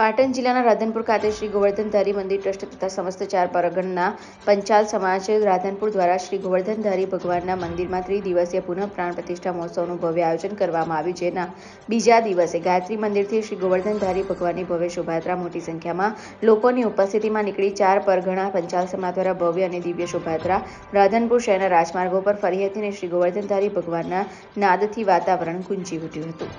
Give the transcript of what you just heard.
પાટણ જિલ્લાના રાધનપુર ખાતે શ્રી ગોવર્ધનધારી મંદિર ટ્રસ્ટ તથા સમસ્ત ચાર પરગણના પંચાલ સમાજ રાધનપુર દ્વારા શ્રી ગોવર્ધનધારી ભગવાનના મંદિરમાં ત્રિદિવસીય પુનઃ પ્રાણ પ્રતિષ્ઠા મહોત્સવનું ભવ્ય આયોજન કરવામાં આવ્યું જેના બીજા દિવસે ગાયત્રી મંદિરથી શ્રી ગોવર્ધનધારી ભગવાનની ભવ્ય શોભાયાત્રા મોટી સંખ્યામાં લોકોની ઉપસ્થિતિમાં નીકળી ચાર પરગણા પંચાલ સમાજ દ્વારા ભવ્ય અને દિવ્ય શોભાયાત્રા રાધનપુર શહેરના રાજમાર્ગો પર ફરી હતી અને શ્રી ગોવર્ધનધારી ભગવાનના નાદથી વાતાવરણ ગુંજી ઉઠ્યું હતું.